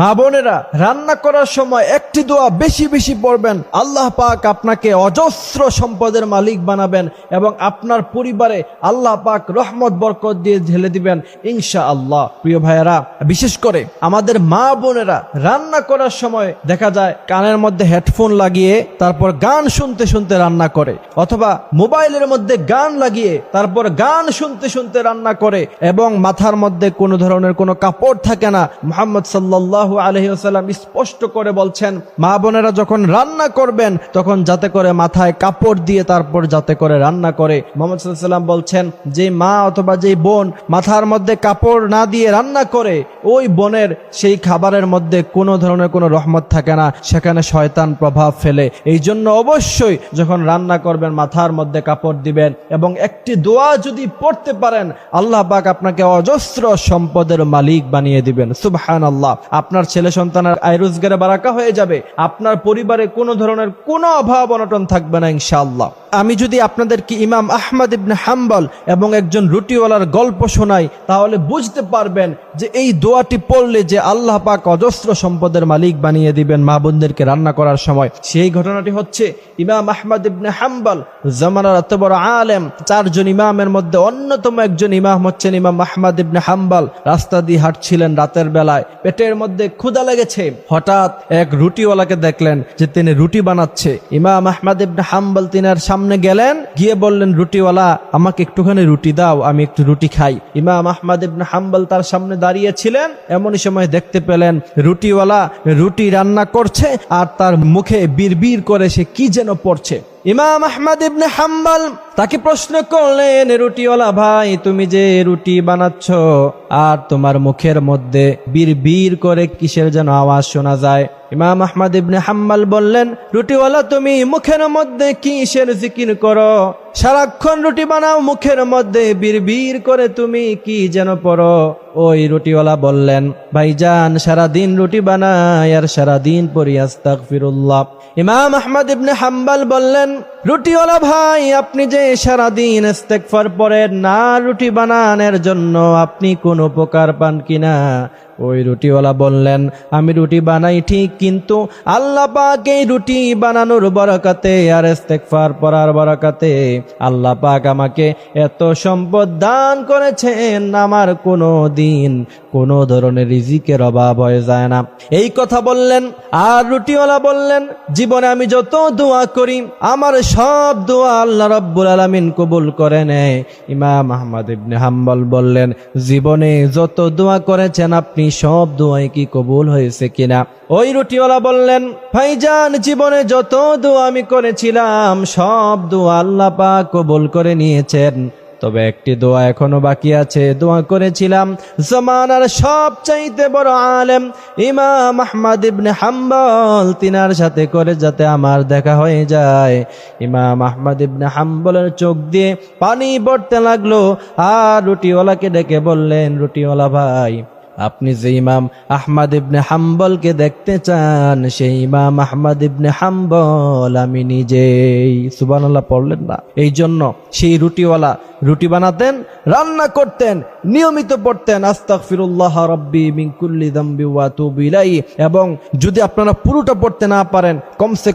মা বোনেরা, রান্না করার সময় একটি দোয়া বেশি বেশি পড়বেন। আল্লাহ পাক আপনাকে অজস্র সম্পদের মালিক বানাবেন এবং আপনার পরিবারে আল্লাহ পাক রহমত, বরকত দিয়ে ঢেলে দিবেন ইনশা আল্লাহ প্রিয় ভাইয়েরা, বিশেষ করে আমাদের মা বোনেরা, রান্না করার সময় দেখা যায় কানের মধ্যে হেডফোন লাগিয়ে তারপর গান শুনতে শুনতে রান্না করে, অথবা মোবাইলের মধ্যে গান লাগিয়ে তারপর গান শুনতে শুনতে রান্না করে, এবং মাথার মধ্যে কোনো ধরনের কোনো কাপড় থাকে না। মোহাম্মদ সাল্লাল্লাহু আসাল্লাম স্পষ্ট করে বলছেন, মা বোনেরা যখন রান্না করবেন, তখন যাতে করে মাথায় কাপড় দিয়ে তারপর যাতে করে রান্না করে। মোহাম্মদ সাল্লাম বলছেন, যে মা অথবা যে বোন মাথার মধ্যে কাপড় না দিয়ে রান্না করে, ওই বোনের সেই খাবারের মধ্যে কোনো ধরনের কোনো রহমত থাকে না। সেখানে শয়তান প্রভাব ফেলে। এই জন্য অবশ্যই যখন রান্না করবেন, মাথার মধ্যে কাপড় দিবেন এবং একটি দোয়া যদি পড়তে পারেন, আল্লাহ পাক আপনাকে অজস্র সম্পদের মালিক বানিয়ে দিবেন। সুবহান আল্লাহ আপনার ছেলে সন্তানের আয় রোজগারে বারাকা হয়ে যাবে, আপনার পরিবারে কোনো ধরনের কোনো অভাব অনটন থাকবে না ইনশাআল্লাহ। আমি যদি আপনাদেরকে ইমাম আহমদ ইবনে হাম্বল এবং একজন রুটিওয়ালার গল্প শোনাই, তাহলে বুঝতে পারবেন যে এই দোয়াটি পড়লে যে আল্লাহ পাক অজস্র সম্পদের মালিক বানিয়ে দিবেন মা বোনদেরকে রান্না করার সময়। সেই ঘটনাটি হচ্ছে ইমাম আহমদ ইবনে হাম্বল, জামানার এত বড় আলেম, চারজন ইমামের মধ্যে অন্যতম একজন ইমাম হচ্ছেন ইমাম আহমদ ইবনে হাম্বল। রাস্তা দিয়ে হাঁটছিলেন রাতের বেলায়। পেটের মধ্যে ক্ষুধা লেগেছে। হঠাৎ এক রুটিওয়ালাকে দেখলেন যে তিনি রুটি বানাচ্ছে। ইমাম আহমদ ইবনে হাম্বল তিনার সামনে গেলেন, গিয়ে বললেন, রুটিওয়ালা, আমাকে একটুখানি রুটি দাও, আমি একটু রুটি খাই। ইমাম আহমদ ইবনে হাম্বল তার সামনে দাঁড়িয়েছিলেন, এমনই সময় দেখতে পেলেন রুটিওয়ালা রুটি রান্না করছে আর তার মুখে বীর করে সে কি যেন পড়ছে। ইমাম আহমদ ইবনে হাম্বাল তাকে প্রশ্ন করলেন রুটিওয়ালা ভাই, তুমি যে রুটি বানাচ্ছ আর তোমার মুখের মধ্যে বীর বীর করে কিসের যেন আওয়াজ শোনা যায়? ইমাম আহমদ ইবনে হাম্মাল বললেন, রুটিওয়ালা, তুমি মুখের মধ্যে কিসের জিকির করো? সারাক্ষণ রুটি বানাও, মুখের মধ্যে বীর করে তুমি কি যেন পড়ো? ওই রুটিওয়ালা বললেন, ভাইজান, সারাদিন রুটি বানায় আর সারাদিন পড়ি, আস্তাগফিরুল্লাহ। ইমাম আহমদ ইবনে হাম্বাল বললেন রুটিওয়ালা ভাই, আপনি যে সারাদিন ইস্তেগফার পড়েন না, রুটি বানানোর জন্য আপনি কোন উপকার পান কিনা? ওই রুটিওয়ালা বললেন, আমি রুটি বানাই ঠিক, কিন্তু আল্লাহ পাক এই রুটি বানানোর বরকাতে আর ইস্তেগফার পড়ার বরকাতে আল্লাহ পাক আমাকে এত সম্পদ দান করেছেন, আমার কোনো দিন কোনো ধরনের রিজিকের অভাব হয়ে যায় না। এই কথা বললেন, আর রুটিওয়ালা বললেন, জীবনে আমি যত দোয়া করি, আমার সব দোয়া আল্লাহ রব্বুল আলমিন কবুল করে নেয়। ইমাম আহমদ ইবনে হাম্বল বললেন, জীবনে যত দোয়া করেছেন আপনি, সব দোয়াই কি কবুল হয়েছে কিনা? ওই রুটিওয়ালা বললেন, ভাইজান, জীবনে যত দোয়া আমি করেছিলাম, সব দোয়া আল্লাহ পাক কবুল করে নিয়েছেন। তবে একটি দোয়া এখনও বাকি আছে। দোয়া করেছিলাম, জমানার সব চাইতে বড় আলেম ইমাম আহমদ ইবনে হাম্বল, তিনার সাথে করে যাতে আমার দেখা হয়ে যায়। ইমাম আহমদ ইবনে হাম্বলের চোখ দিয়ে পানি পড়তে লাগল, আর রুটিওয়ালাকে ডেকে বললেন, রুটিওয়ালা ভাই আপনি যে ইমাম আহমদ ইবনে হাম্বলকে দেখতে চান, সেই ইমাম আহমদ ইবনে হাম্বল আমি নিজেই। সুবানাল্লাহ পড়লেন না। এই জন্য সেই রুটিওয়ালা রুটি বানাতেন, রান্না করতেন, নিয়মিত পড়তেন, আস্তাগফিরুল্লাহ রব্বি মিন কুল্লি যামবি ওয়া তুবু এবং যদি আপনারা পুরোটা পড়তে না পারেন, কমসে